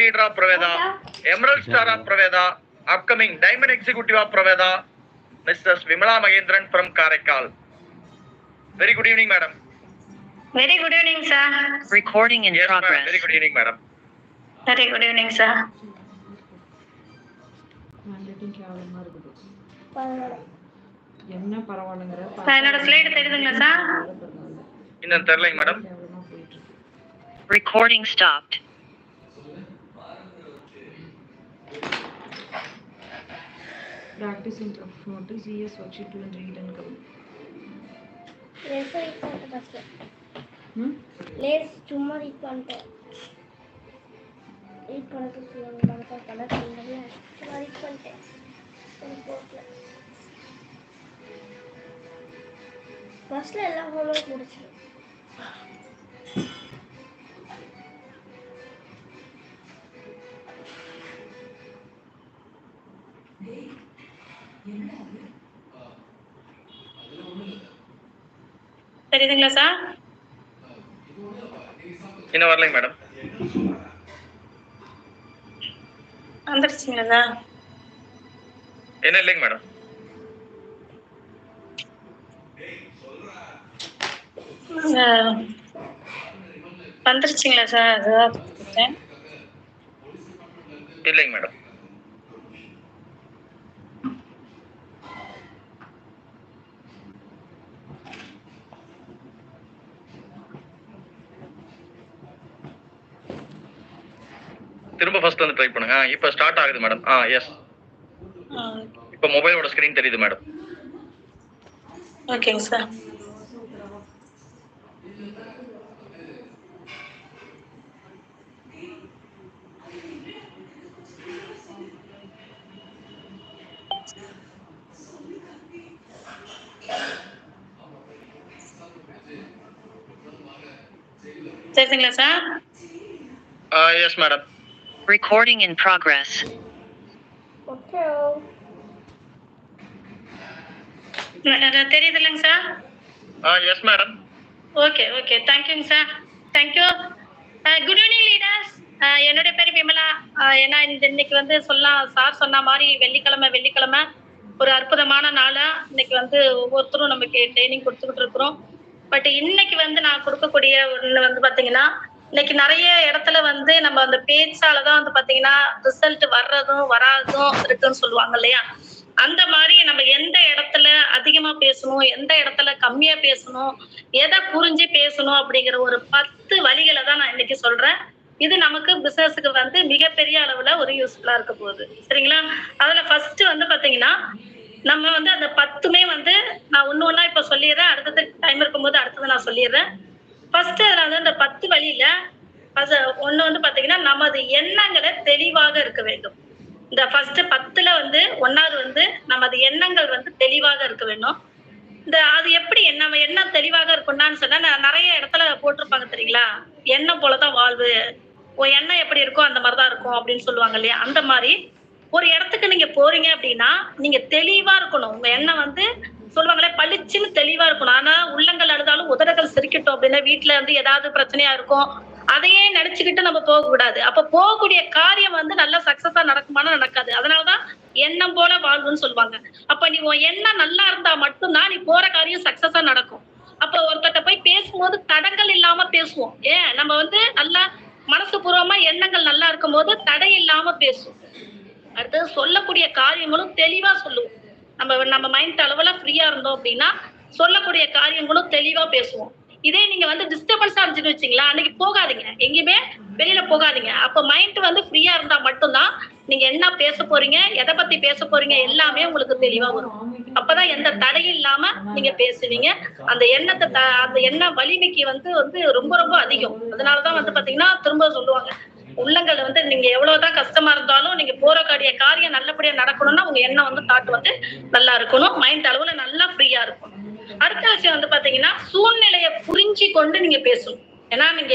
leader of Praveda, Emerald Star of Praveda, upcoming Diamond Executive of Praveda, Mrs. Vimala Mahendran from Karaikal. Very good evening, madam. Very good evening sir Yes, madam. progress. Very good evening, madam. Very good evening sir என்ன பரவாயில்லைங்கிற sir என்னோட slide தெரியுதுங்களா sir பரவாயில்ல இன்னும் தெரியலைங்க madam கேவலமாக போயிட்டு இருக்கு Recording stopped. Practice in rough note CS worksheet do and read and come lace read பண்ணிட்டு ஃபஸ்ட்டு ம் லேஸ் சும்மா ரீட் பண்ணிட்டேன் ரீட் பண்ணது சொல்லுங்க மனசாக பண்ண சொன்னல சும்மா ரீட் பண்ணிட்டேன் சரி போகல ஃபஸ்ட்டில் எல்லா ஹோம்ஒர்க் முடிச்சிடும் தெரியுதுங்களா சார்? இன்னும் வரலைங்க மேடம். வந்துருச்சுங்களா சார்? என்ன இல்லைங்க மேடம். வந்துருச்சுங்களா சார்? அதுதான். இல்லைங்க மேடம். திரும்ப ஃபர்ஸ்ட் வந்து ட்ரை பண்ணுங்க. இப்போ ஸ்டார்ட் ஆகுது மேடம் ஆ எஸ் இப்போ மொபைலோட ஸ்கிரீன் தெரியுது மேடம் ஓகேங்க சார் தெரியுதுங்களா sir ah yes madam Recording in progress. Okay தெரியுது இல்லைங்க sir ah yes madam okay okay தேங்க்யூங்க sir thank you good evening leaders என்னுடைய பேர் விமலா. Uh, ஏன்னா இந்த இன்னைக்கு வந்து சொல்லலாம் சார் சொன்ன மாதிரி வெள்ளிக்கிழமை வெள்ளிக்கிழமை ஒரு அற்புதமான நாளா இன்னைக்கு வந்து ஒவ்வொருத்தரும் நமக்கு ட்ரைனிங் கொடுத்துக்கிட்டு இருக்கிறோம். பட் இன்னைக்கு வந்து நான் கொடுக்கக்கூடிய ஒன்று வந்து பார்த்தீங்கன்னா இன்னைக்கு நிறைய இடத்துல வந்து நம்ம அந்த பேச்சாலதான் வந்து பாத்தீங்கன்னா ரிசல்ட் வர்றதும் வராததும் இருக்குன்னு சொல்லுவாங்க இல்லையா? அந்த மாதிரி நம்ம எந்த இடத்துல அதிகமா பேசணும் எந்த இடத்துல கம்மியா பேசணும் எதை புரிஞ்சு பேசணும் அப்படிங்கிற ஒரு பத்து வழிகளை தான் நான் இன்னைக்கு சொல்றேன். இது நமக்கு பிசினஸுக்கு வந்து மிகப்பெரிய அளவுல ஒரு யூஸ்ஃபுல்லா இருக்க போகுது. சரிங்களா? அதுல ஃபர்ஸ்ட் வந்து பாத்தீங்கன்னா நம்ம வந்து அந்த பத்துமே வந்து நான் ஒன்னு ஒன்னா இப்ப சொல்லிடுறேன். அடுத்தது டைம் இருக்கும்போது அடுத்தது நான் சொல்லிடுறேன். ஃபர்ஸ்ட் அதுல வந்து அந்த பத்து வழியில அது வந்து பாத்தீங்கன்னா நமது எண்ணங்களை தெளிவாக இருக்க வேண்டும். இந்த ஃபர்ஸ்ட் பத்துல வந்து ஒன்னாவது வந்து நமது எண்ணங்கள் வந்து தெளிவாக இருக்க வேண்டும். இந்த அது எப்படி என்ன எண்ணம் தெளிவாக இருக்கும்னான்னு சொன்னா நிறைய இடத்துல போட்டிருப்பாங்க தெரியுங்களா? எண்ணம் போலதான் வாழ்வு. உன் எண்ணம் எப்படி இருக்கோ அந்த மாதிரிதான் இருக்கும் அப்படின்னு சொல்லுவாங்க இல்லையா? அந்த மாதிரி ஒரு இடத்துக்கு நீங்க போறீங்க அப்படின்னா நீங்க தெளிவா இருக்கணும். உங்க எண்ணம் வந்து சொல்லுவாங்களே பளிச்சுன்னு தெளிவா இருக்கணும். ஆனா உள்ளங்கள் அழுதாலும் உதடுகள் சிரிக்கட்டும் அப்படின்னா வீட்டுல வந்து ஏதாவது பிரச்சனையா இருக்கும். அதையே நினைச்சுக்கிட்டு நம்ம போக கூடாது அப்ப போகக்கூடிய காரியம் வந்து நல்லா சக்சஸா நடக்குமானா நடக்காது. அதனாலதான் எண்ணம் போல வாழ்வுன்னு சொல்லுவாங்க. அப்ப நீ உன் எண்ணம் நல்லா இருந்தா மட்டும்தான் நீ போற காரியம் சக்சஸா நடக்கும். அப்ப ஒருத்தட்ட போய் பேசும்போது தடங்கள் இல்லாம பேசுவோம். ஏன்? நம்ம வந்து நல்லா மனசு பூர்வமா எண்ணங்கள் நல்லா இருக்கும் போது தடை இல்லாம பேசுவோம். அடுத்தது சொல்லக்கூடிய காரியங்களும் தெளிவா சொல்லுவோம். நம்ம நம்ம மைண்ட் அளவுல ஃப்ரீயா இருந்தோம் அப்படின்னா சொல்லக்கூடிய காரியங்களும் தெளிவா பேசுவோம். இதே நீங்க வந்து டிஸ்டர்பன்ஸா இருந்துச்சுன்னு வச்சீங்களா அன்னைக்கு போகாதீங்க. எங்கேயுமே வெளியில போகாதீங்க. அப்ப மைண்ட் வந்து ஃப்ரீயா இருந்தா மட்டும்தான் நீங்க என்ன பேச போறீங்க எதை பத்தி பேச போறீங்க எல்லாமே உங்களுக்கு தெளிவா வரும். அப்பதான் எந்த தடையும் இல்லாம நீங்க பேசுவீங்க. அந்த எண்ணத்தை த- அந்த எண்ண வலிமைக்கு வந்து வந்து ரொம்ப ரொம்ப அதிகம். அதனாலதான் வந்து பாத்தீங்கன்னா திரும்ப சொல்லுவாங்க. உள்ளங்கள் வந்து நீங்க எவ்வளவுதான் கஷ்டமா இருந்தாலும் நீங்க போற காரியம் நல்லபடியா நடக்கணும்னா உங்க எண்ணம் வந்து தாட் வந்து நல்லா இருக்கணும். மைண்ட் அளவுல நல்லா ஃப்ரீயா இருக்கணும். அடுத்த விஷயம் வந்து பாத்தீங்கன்னா சூழ்நிலையை புரிஞ்சு கொண்டு நீங்க பேசணும். ஏன்னா நீங்க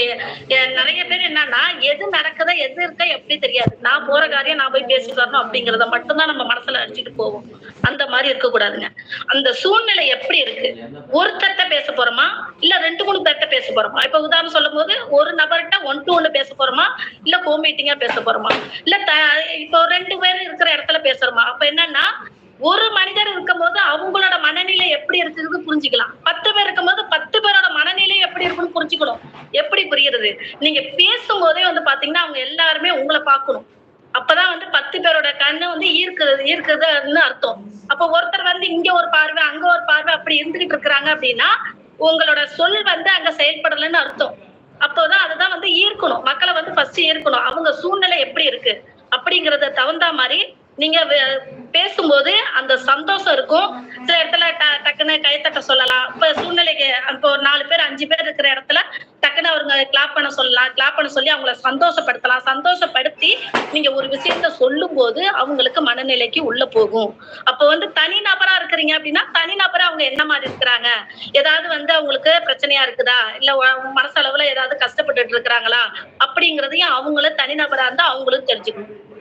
நிறைய பேர் என்னன்னா எது நடக்குதோ எது இருக்கா எப்படி தெரியாது. நான் போற காரியம் நான் போய் பேசிட்டு வரணும் அப்படிங்கறத மட்டும்தான் நம்ம மனசுல அடிச்சுட்டு போவோம். அந்த மாதிரி இருக்க கூடாதுங்க அந்த சூழ்நிலை எப்படி இருக்கு? ஒருத்தர்ட்ட பேச போறோமா? இல்ல ரெண்டு மூணு பேர்ட்ட பேச போறோமா? இப்ப உதாரணம் சொல்லும் போது ஒரு நபர்கிட்ட ஒன் டு ஒன்னு பேச போறோமா? இல்ல கோ மீட்டிங்கா பேச போறோமா? இல்ல த- இப்போ ரெண்டு பேர் இருக்கிற இடத்துல பேசுறோமா? அப்ப என்னன்னா ஒரு மனிதர் இருக்கும்போது அவங்களோட மனநிலை எப்படி இருக்குது புரிஞ்சுக்கலாம். பத்து பேர் இருக்கும்போது பத்து பேரோட மனநிலை எப்படி இருக்குன்னு புரிஞ்சுக்கணும். எப்படி புரியுறது நீங்க பேசும்போதே வந்து பாத்தீங்கன்னா அவங்க எல்லாருமே உங்களை பார்க்கணும். அப்பதான் வந்து பத்து பேரோட கண்ணு வந்து ஈர்க்குறது ஈர்க்குதுன்னு அர்த்தம். அப்ப ஒருத்தர் வந்து இங்க ஒரு பார்வை அங்க ஒரு பார்வை அப்படி இருந்துகிட்டு இருக்கிறாங்க அப்படின்னா உங்களோட சொல் வந்து அங்க செயல்படலைன்னு அர்த்தம். அப்போதான் அதுதான் வந்து ஈர்க்கணும். மக்களை வந்து ஃபர்ஸ்ட் ஈர்க்கணும். அவங்க சூழ்நிலை எப்படி இருக்கு? அப்படிங்கறத தகுந்த மாதிரி நீங்க பேசும்போது அந்த சந்தோஷம் இருக்கும். சில இடத்துல ட- டக்குன்னு கைத்தட்ட சொல்லலாம். இப்ப சூழ்நிலைக்கு இப்போ ஒரு நாலு பேர் அஞ்சு பேர் இருக்கிற இடத்துல டக்குன்னு அவங்க கிளாப் பண்ண சொல்லலாம். கிளாப் பண்ண சொல்லி அவங்கள சந்தோஷப்படுத்தலாம். சந்தோஷப்படுத்தி நீங்க ஒரு விஷயத்த சொல்லும் போது அவங்களுக்கு மனநிலைக்கு உள்ள போகும். அப்போ வந்து தனி நபரா இருக்கிறீங்க அப்படின்னா தனி நபரா அவங்க என்ன மாதிரி இருக்கிறாங்க? ஏதாவது வந்து அவங்களுக்கு பிரச்சனையா இருக்குதா? இல்ல மனசளவுல ஏதாவது கஷ்டப்பட்டுட்டு இருக்கிறாங்களா? அப்படிங்கறதையும் அவங்கள தனிநபரா இருந்தா அவங்களுக்கு தெரிஞ்சுக்கணும்.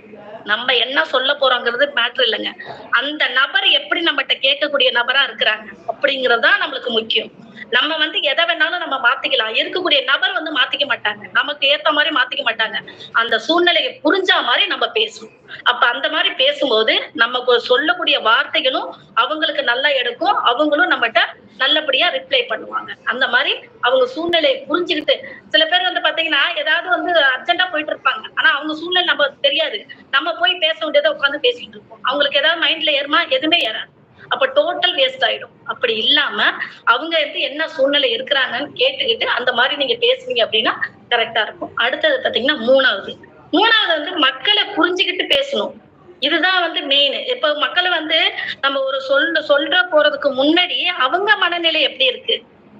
நம்ம என்ன சொல்ல போறோங்கிறது மேட்ரு இல்லைங்க. அந்த நபர் எப்படி நம்மகிட்ட கேட்கக்கூடிய நபரா இருக்கிறாங்க அப்படிங்கறதுதான் நம்மளுக்கு முக்கியம். நம்ம வந்து எதை வேணாலும் நம்ம மாத்திக்கலாம். இருக்கக்கூடிய நபர் வந்து மாத்திக்க மாட்டாங்க. நமக்கு ஏத்த மாதிரி மாத்திக்க மாட்டாங்க. அந்த சூழ்நிலையை புரிஞ்சா மாதிரி நம்ம பேசுவோம். அப்ப அந்த மாதிரி பேசும்போது நமக்கு சொல்லக்கூடிய வார்த்தைகளும் அவங்களுக்கு நல்லா எடுக்கும். அவங்களும் நம்மகிட்ட நல்லபடியா ரிப்ளை பண்ணுவாங்க. அந்த மாதிரி அவங்க சூழ்நிலையை புரிஞ்சுக்கிட்டு சில பேர் வந்து பாத்தீங்கன்னா ஏதாவது வந்து அர்ஜென்டா போயிட்டு இருப்பாங்க. ஆனா அவங்க சூழ்நிலை நம்ம தெரியாது. நம்ம போய் பேச வேண்டியதை உட்காந்து பேசிட்டு இருப்போம். அவங்களுக்கு ஏதாவது மைண்ட்ல ஏறுமா? எதுவுமே ஏறாது. அப்ப டோட்டல் வேஸ்ட் ஆயிடும். அப்படி இல்லாம அவங்க வந்து என்ன சூழ்நிலை இருக்கிறாங்கன்னு கேட்டுக்கிட்டு அந்த மாதிரி நீங்க பேசுனீங்க அப்படின்னா கரெக்டா இருக்கும். அடுத்தது பாத்தீங்கன்னா மூணாவது. மூணாவது வந்து மக்களை புரிஞ்சுக்கிட்டு பேசணும். இதுதான் வந்து மெயின் இப்ப மக்களை வந்து நம்ம ஒரு சொல்ல சொல்ற போறதுக்கு முன்னாடி அவங்க மனநிலை எப்படி இருக்கு?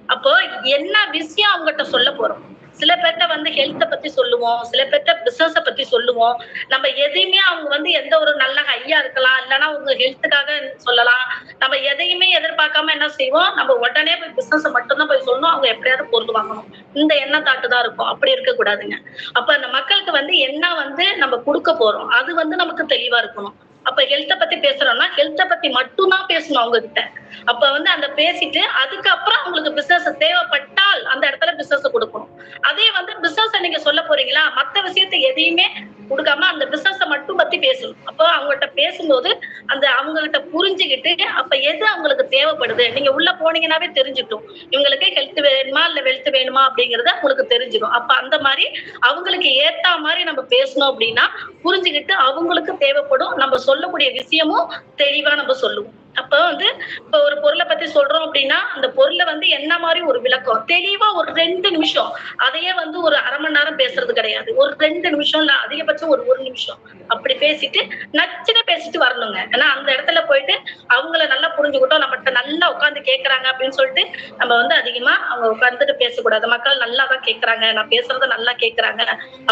அப்போ என்ன விஷயம் அவங்ககிட்ட சொல்ல போறோம்? சில பேர்த்த வந்து ஹெல்த்தை பத்தி சொல்லுவோம். சில பேர்த்த பிசினஸ பத்தி சொல்லுவோம். நம்ம எதையுமே அவங்க வந்து எந்த ஒரு நல்ல ஹையா இருக்கலாம். இல்லைன்னா உங்க ஹெல்த்துக்காக சொல்லலாம். நம்ம எதையுமே எதிர்பார்க்காம என்ன செய்வோம்? நம்ம உடனே போய் பிசினஸ் மட்டும்தான் போய் சொல்லணும். அவங்க எப்படியாவது பொருள் வாங்கணும். இந்த எண்ண தாட்டு தான் இருக்கும். அப்படி இருக்க கூடாதுங்க. அப்ப அந்த மக்களுக்கு வந்து என்ன வந்து நம்ம கொடுக்க போறோம்? அது வந்து நமக்கு தெளிவா இருக்கணும். அப்ப ஹெல்த்த பத்தி பேசுறோம்னா ஹெல்த்த பத்தி மட்டும்தான் பேசணும் அவங்க கிட்ட அப்ப வந்து அந்த பேசிட்டு அதுக்கப்புறம் அவங்களுக்கு பிசினஸ் தேவைப்பட்டால் அந்த இடத்துல பிசினஸ் கொடுக்கணும். அதே வந்து பிசினஸ் நீங்க சொல்ல போறீங்களா? மத்த விஷயத்த எதையுமே கொடுக்காம அந்த பிசினஸை மட்டும் பத்தி பேசணும். அப்போ அவங்ககிட்ட பேசும்போது அந்த அவங்க கிட்ட புரிஞ்சுக்கிட்டு அப்ப எது அவங்களுக்கு தேவைப்படுது? நீங்க உள்ள போனீங்கன்னாவே தெரிஞ்சுட்டும் இவங்களுக்கு ஹெல்த் வேணுமா இல்ல வெல்த் வேணுமா அப்படிங்கறத உங்களுக்கு தெரிஞ்சிடும் அப்ப அந்த மாதிரி அவங்களுக்கு ஏத்த மாதிரி நம்ம பேசணும் அப்படின்னா புரிஞ்சுக்கிட்டு அவங்களுக்கு தேவைப்படும். நம்ம சொல்லக்கூடிய விஷயமும் தெளிவா நம்ம சொல்லுவோம். அப்ப வந்து இப்ப ஒரு பொருளை பத்தி சொல்றோம் அப்படின்னா அந்த பொருளை வந்து என்ன மாதிரி ஒரு விளக்கம்? தெளிவா ஒரு ரெண்டு நிமிஷம். அதையே வந்து ஒரு அரை மணி நேரம் பேசுறது கிடையாது. ஒரு ரெண்டு நிமிஷம் இல்ல அதிகபட்சம் ஒரு ஒரு நிமிஷம். அப்படி பேசிட்டு நச்சுன்னு பேசிட்டு வரணுங்க. ஏன்னா அந்த இடத்துல போயிட்டு அவங்கள நல்லா புரிஞ்சுக்கிட்டோம் நம்மகிட்ட நல்லா உட்காந்து கேக்குறாங்க அப்படின்னு சொல்லிட்டு நம்ம வந்து அதிகமா அவங்க உட்காந்துட்டு பேசக்கூடாது. மக்கள் நல்லா தான் கேக்குறாங்க. நான் பேசுறத நல்லா கேக்குறாங்க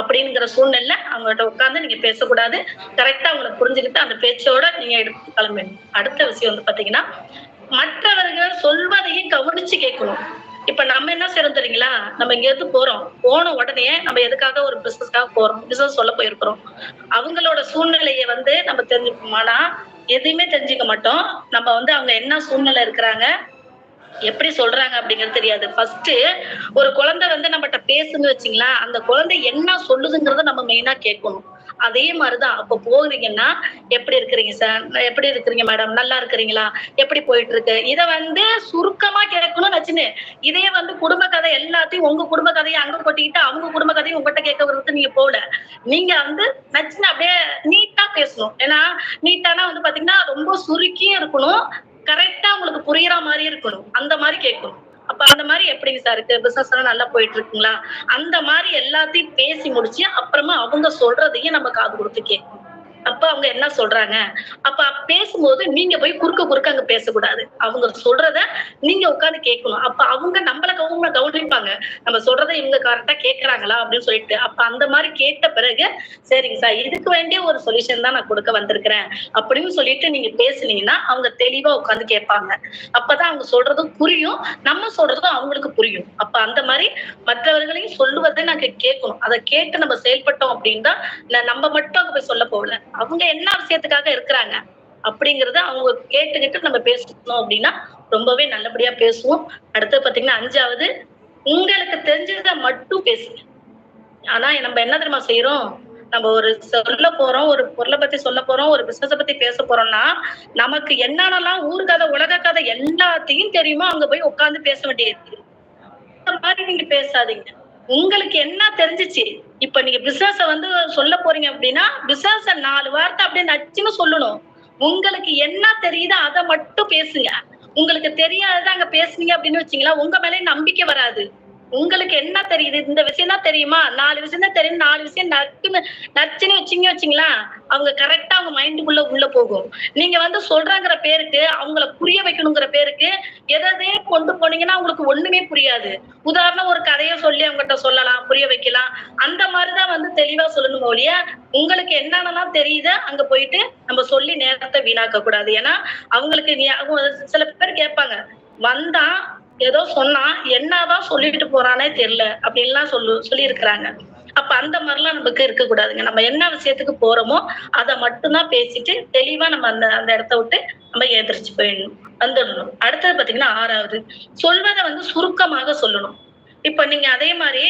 அப்படிங்கிற சூழ்நிலை அவங்ககிட்ட உட்காந்து நீங்க பேசக்கூடாது. கரெக்டா அவங்களை புரிஞ்சுக்கிட்டு அந்த பேச்சோட நீங்க எடுத்து கிளம்பணும். அடுத்த விஷயம் வந்து பாத்தீங்கன்னா மற்றவர்கள் சொல்வதையும் கவனிச்சு கேட்கணும். இப்ப நம்ம என்ன செய்யறோம் தெரியுங்களா? நம்ம இங்க இருந்து போறோம். போன உடனே நம்ம எதுக்காக ஒரு பிசினஸ்க்காக போறோம்? பிசினஸ் சொல்ல போயிருக்கிறோம். அவங்களோட சூழ்நிலையை வந்து நம்ம தெரிஞ்சுப்போமானா எதையுமே தெரிஞ்சுக்க மாட்டோம். நம்ம வந்து அவங்க என்ன சூழ்நிலை இருக்கிறாங்க? எப்படி சொல்றாங்க அப்படிங்கிறது தெரியாது. ஃபர்ஸ்ட் ஒரு குழந்தை வந்து நம்மகிட்ட பேசுன்னு வச்சுங்களா அந்த குழந்தை என்ன சொல்லுதுங்கிறத நம்ம மெயினா கேட்கணும். அதே மாதிரிதான். அப்ப போகிறீங்கன்னா எப்படி இருக்கிறீங்க சார் எப்படி இருக்கிறீங்க மேடம் நல்லா இருக்கிறீங்களா? எப்படி போயிட்டு இருக்கு இதை வந்து சுருக்கமா கேட்கணும்னு வச்சுன்னு இதே வந்து குடும்ப கதை எல்லாத்தையும் உங்க குடும்ப கதையை அங்க கொட்டிக்கிட்டு அவங்க குடும்ப கதையை உங்ககிட்ட கேட்க வரதுக்கு நீங்க போகல. நீங்க வந்து நச்சுன்னு அப்படியே நீட்டா பேசணும். ஏன்னா நீட்டானா வந்து பாத்தீங்கன்னா ரொம்ப சுருக்கியும் இருக்கணும். கரெக்டா உங்களுக்கு புரியுற மாதிரி இருக்கணும். அந்த மாதிரி கேட்கணும். அப்ப அந்த மாதிரி எப்படிங்க சார் இருக்கு? பிசினஸ் எல்லாம் நல்லா போயிட்டு இருக்குங்களா? அந்த மாதிரி எல்லாத்தையும் பேசி முடிச்சு அப்புறமா அவங்க சொல்றதையும் நம்ம காது கொடுத்து கேட்கணும். அப்ப அவங்க என்ன சொல்றாங்க? அப்ப பேசும்போது நீங்க போய் குறுக்க குறுக்க அங்க பேசக்கூடாது. அவங்க சொல்றத நீங்க உட்காந்து கேட்கணும். அப்ப அவங்க நம்மள கவனம் கவனிப்பாங்க. நம்ம சொல்றத இவங்க கரெக்டா கேக்குறாங்களா அப்படின்னு சொல்லிட்டு. அப்ப அந்த மாதிரி கேட்ட பிறகு சரிங்க சார் இதுக்கு வேண்டிய ஒரு சொல்யூஷன் தான் நான் கொடுக்க வந்திருக்கிறேன் அப்படின்னு சொல்லிட்டு நீங்க பேசுனீங்கன்னா அவங்க தெளிவா உட்கார்ந்து கேட்பாங்க. அப்பதான் அவங்க சொல்றதும் புரியும். நம்ம சொல்றதும் அவங்களுக்கு புரியும். அப்ப அந்த மாதிரி மற்றவர்களையும் சொல்லுவதை நாங்க கேட்கணும். அதை கேட்டு நம்ம செயல்பட்டோம் அப்படின்னா ந- நம்ம மட்டும் அங்க போய் சொல்ல போகல. அவங்க என்ன விஷயத்துக்காக இருக்கிறாங்க அப்படிங்கறத அவங்க கேட்டுக்கிட்டு நம்ம பேசணும் அப்படின்னா ரொம்பவே நல்லபடியா பேசுவோம். அடுத்து பாத்தீங்கன்னா அஞ்சாவது உங்களுக்கு தெரிஞ்சதை மட்டும் பேசுங்க. ஆனா நம்ம என்ன தெரியுமா செய்யறோம் நம்ம ஒரு சொல்ல போறோம் ஒரு பொருளை பத்தி சொல்ல போறோம் ஒரு பிசினஸ பத்தி பேச போறோம்னா நமக்கு என்னென்னலாம் ஊர் கதை உலக கதை எல்லாத்தையும் தெரியுமோ? அங்க போய் உட்கார்ந்து பேச வேண்டியது மாதிரி நீங்க பேசாதீங்க. உங்களுக்கு என்ன தெரிஞ்சிச்சு? இப்ப நீங்க பிசினஸ வந்து சொல்ல போறீங்க அப்படின்னா பிசினஸ நாலு வார்த்தை அப்படியே நச்சுன்னு சொல்லணும். உங்களுக்கு என்ன தெரியுதோ அதை மட்டும் பேசுங்க. உங்களுக்கு தெரியாததை அங்க பேசுனீங்க அப்படின்னு வச்சீங்களா உங்க மேலே நம்பிக்கை வராது. உங்களுக்கு என்ன தெரியுது? இந்த விஷயம் தான் தெரியுமா? நாலு விஷயம் தான் தெரியும். நாலு விஷயம் நச்சுன்னு நச்சுன்னு வச்சீங்க வச்சீங்களா? அவங்க கரெக்டா அவங்க மைண்டுக்குள்ள உள்ள போகும். நீங்க வந்து சொல்றாங்கிற பேருக்கு அவங்கள புரிய வைக்கணுங்கிற பேருக்கு எதையே கொண்டு போனீங்கன்னா அவங்களுக்கு ஒண்ணுமே புரியாது. உதாரணம் ஒரு கதையை சொல்லி அவங்ககிட்ட சொல்லலாம் புரிய வைக்கலாம். அந்த மாதிரிதான் வந்து தெளிவா சொல்லணும் ஒழிய உங்களுக்கு என்னென்னலாம் தெரியுதோ அங்க போயிட்டு நம்ம சொல்லி நேரத்தை வீணாக்க கூடாது ஏன்னா அவங்களுக்கு சில பேர் கேட்பாங்க வந்தா ஏதோ சொன்னா என்னதான் சொல்லிட்டு போறானே தெரியல அப்படின்லாம் சொல்லு சொல்லி இருக்கிறாங்க அப்ப அந்த மாதிரிலாம் நமக்கு இருக்க கூடாதுங்க நம்ம என்ன விஷயத்துக்கு போறோமோ அதை மட்டும்தான் பேசிட்டு தெளிவா நம்ம அந்த அந்த இடத்த விட்டு நம்ம எதிர்த்து போயிடணும். வந்துடணும். அடுத்தது பாத்தீங்கன்னா ஆறாவது. சொல்வதை வந்து சுருக்கமாக சொல்லணும். இப்ப நீங்க அதே மாதிரி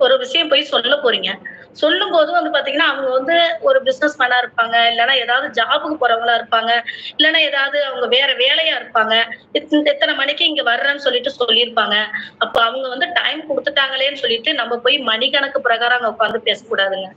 ஒரு விஷயம் போய் சொல்ல போறீங்க. சொல்லும் போது வந்து பாத்தீங்கன்னா அவங்க வந்து ஒரு பிசினஸ் மேனா இருப்பாங்க. இல்லைன்னா ஏதாவது ஜாபுக்கு போறவங்களா இருப்பாங்க. இல்லைன்னா ஏதாவது அவங்க வேற வேலையா இருப்பாங்க. எத்தனை மணிக்கு இங்க வர்றேன்னு சொல்லிட்டு சொல்லியிருப்பாங்க. அப்ப அவங்க வந்து டைம் கொடுத்துட்டாங்களேன்னு சொல்லிட்டு நம்ம போய் மணிக்கணக்கு பிரகாரம் அங்க உட்காந்து பேசக்கூடாதுங்க.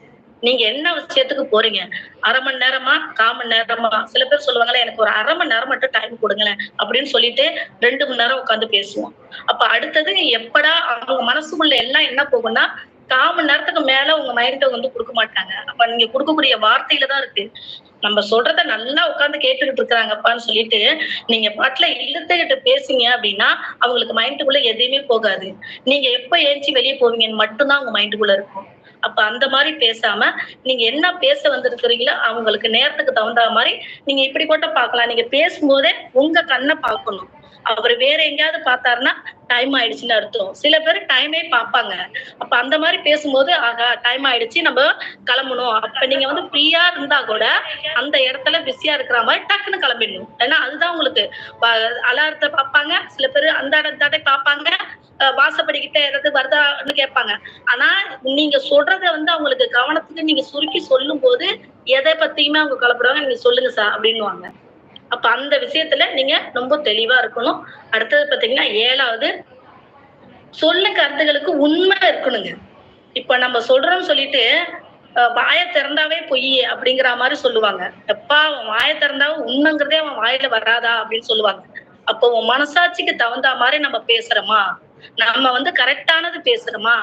நீங்க என்ன விஷயத்துக்கு போறீங்க? அரை மணி நேரமா? கால் மணி நேரமா? சில பேர் சொல்லுவாங்களே எனக்கு ஒரு அரை மணி நேரம் மட்டும் டைம் கொடுங்களேன் அப்படின்னு சொல்லிட்டு ரெண்டு மணி நேரம் உட்காந்து பேசுவோம். அப்ப அடுத்தது எப்படா அவங்க மனசுக்குள்ள எல்லாம் என்ன போகும்னா கால் மணி நேரத்துக்கு மேல உங்க மைண்ட வந்து கொடுக்க மாட்டாங்க. அப்ப நீங்க கொடுக்கக்கூடிய வார்த்தையில தான் இருக்கு. நம்ம சொல்றத நல்லா உட்கார்ந்து கேட்டுக்கிட்டு இருக்கிறாங்கப்பான்னு சொல்லிட்டு நீங்க பாட்டுல இழுத்துக்கிட்டு பேசுங்க அப்படின்னா அவங்களுக்கு மைண்டுக்குள்ள எதையுமே போகாது. நீங்க எப்ப ஏஞ்சி வெளியே போவீங்கன்னு மட்டும்தான் உங்க மைண்டுக்குள்ள இருக்கும். அப்ப அந்த மாதிரி பேசாம நீங்க என்ன பேச வந்திருக்கிறீங்களோ அவங்களுக்கு நேரத்துக்கு தகுந்த மாதிரி நீங்க இப்படி கூட பார்க்கலாம். நீங்க பேசும்போதே உங்க கண்ணை பார்க்கணும். அவர் வேற எங்கேயாவது பார்த்தாருன்னா டைம் ஆயிடுச்சுன்னு அர்த்தம். சில பேர் டைமே பார்ப்பாங்க. அப்ப அந்த மாதிரி பேசும்போது ஆகா டைம் ஆயிடுச்சு நம்ம கிளம்பணும். அப்ப நீங்க வந்து ஃப்ரீயா இருந்தா கூட அந்த இடத்துல பிஸியா இருக்கிற மாதிரி டக்குன்னு கிளம்பிடணும். ஏன்னா அதுதான் உங்களுக்கு அலாரத்தை பார்ப்பாங்க. சில பேர் அந்த இடத்தாட்டை பார்ப்பாங்க. வாசப்படிக்கிட்ட ஏதாவது வருதான்னு கேட்பாங்க. ஆனா நீங்க சொல்றத வந்து அவங்களுக்கு கவனத்துக்கு நீங்க சுருக்கி சொல்லும் போது எதை பத்தியுமே அவங்க கலப்படுவாங்க நீங்க சொல்லுங்க சார் அப்படின்னுவாங்க. அப்ப அந்த விஷயத்துல நீங்க ரொம்ப தெளிவா இருக்கணும். அடுத்தது பாத்தீங்கன்னா ஏழாவது சொல்ல கருத்துகளுக்கு உண்மை இருக்கணுங்க. இப்ப நம்ம சொல்றோம்னு சொல்லிட்டு வாய வாயை திறந்தாவே பொய் அப்படிங்கிற மாதிரி சொல்லுவாங்க. எப்பா அவன் வாயை திறந்தாவே உண்மைங்கிறதே அவன் வாயில வராதா அப்படின்னு சொல்லுவாங்க. அப்போ உன் மனசாட்சிக்கு தகுந்த மாதிரி நம்ம பேசுறோமா? நம்ம வந்து கரெக்டானது பேசுறோமா?